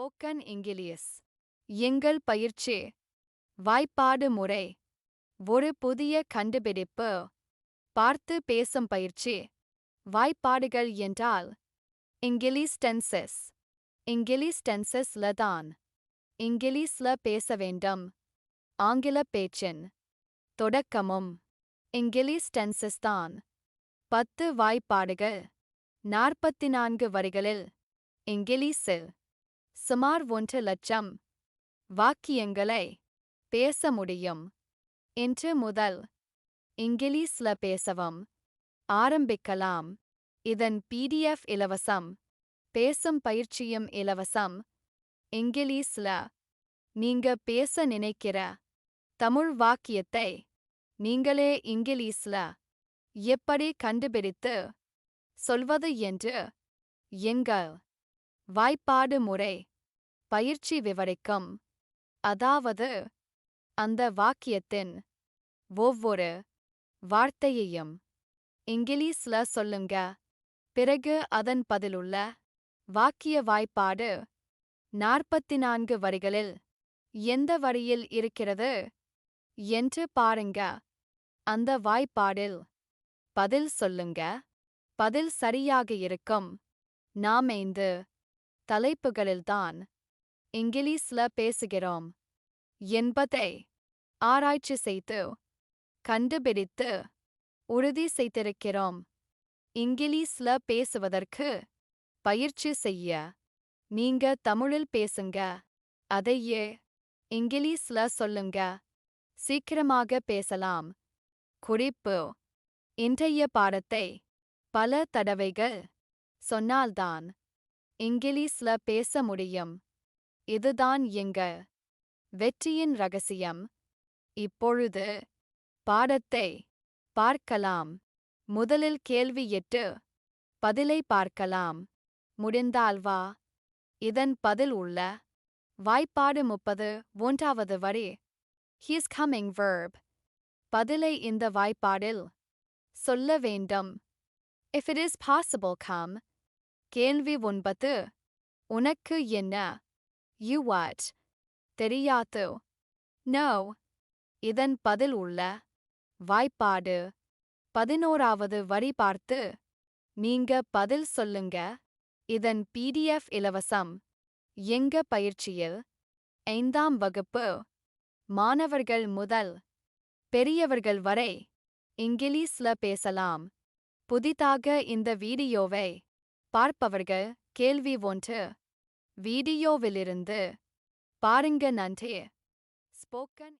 Spoken இங்கிலியஸ் எங்கள் பயிற்சி. வாய்ப்பாடு முறை. ஒரு புதிய கண்டுபிடிப்பு. பார்த்து பேசும் பயிற்சி. வாய்ப்பாடுகள் என்றால் இங்கிலீஷ் டென்சஸ் இங்கிலீஷ் டென்சஸ்ல தான். இங்கிலீஷ்ல பேச வேண்டும். ஆங்கில பேச்சின். தொடக்கமும். இங்கிலீஷ் டென்சஸ் தான். பத்து வாய்ப்பாடுகள். நாற்பத்தி நான்கு வரிகளில் இங்கிலீஷில் சுமார் ஒன்று லட்சம் வாக்கியங்களை பேச முடியும். இன்று முதல் இங்கிலீஷ்ல பேசவும். ஆரம்பிக்கலாம். இதன் பிடிஎஃப் இலவசம். பேசும் பயிற்சியும் இலவசம். இங்கிலீஷ்ல நீங்க பேச நினைக்கிற தமிழ் வாக்கியத்தை நீங்களே இங்கிலீஷ்ல எப்படி கண்டுபிடித்து சொல்வது என்று எங்கள் வாய்ப்பாடு முறை பயிற்சி விவரிக்கும். அதாவது அந்த வாக்கியத்தின் ஒவ்வொரு வார்த்தையையும் இங்கிலீஷ்ல சொல்லுங்க. பிறகு அதன் பதிலுள்ள வாக்கிய வாய்ப்பாடு நாற்பத்தி நான்கு வரிகளில் எந்த வரியில் இருக்கிறது என்று பாருங்க. அந்த வாய்ப்பாடில் பதில் சொல்லுங்க. பதில் சரியாக இருக்கும். நாம் தலைப்புகளில்தான் இங்கிலீஷ்ல பேசுகிறோம். என்பதை ஆராய்ச்சி செய்து கண்டுபிடித்து உறுதி செய்திருக்கிறோம். இங்கிலீஷ்ல பேசுவதற்கு பயிற்சி செய்ய நீங்க தமிழில் பேசுங்க. அதையே இங்கிலீஷ்ல சொல்லுங்க. சீக்கிரமாக பேசலாம். குறிப்பு இன்றைய பாடத்தை பல தடவைகள் சொன்னால்தான் இங்கிலீஷ்ல பேச முடியும். இதுதான் எங்க வெற்றியின் ரகசியம். இப்பொழுது பாடத்தை பார்க்கலாம். முதலில் கேள்வி எட்டு பதிலை பார்க்கலாம். முடிந்தால் வா. இதன் பதில் உள்ள வாய்ப்பாடு முப்பது ஒன்றாவது வரி. ஹீஸ் கம்மிங் வேர்ப் பதிலை இந்த வாய்ப்பாடில் சொல்ல வேண்டும். If it is possible come கேள்வி ஒன்பது உனக்கு என்ன? யூ வாட் தெரியாது நோ இதன் பதில் உள்ள வாய்ப்பாடு. பதினோராவது வரி பார்த்து நீங்க பதில் சொல்லுங்க. இதன் பிடிஎஃப் இலவசம். எங்க பயிற்சியில்? ஐந்தாம் வகுப்பு. மாணவர்கள் முதல். பெரியவர்கள் வரை. இங்கிலீஷ்ல பேசலாம். புதிதாக இந்த வீடியோவை பார்ப்பவர்கள் கேள்வி ஒன்று. வீடியோவிலிருந்து பாருங்க நன்றி. ஸ்போக்கன்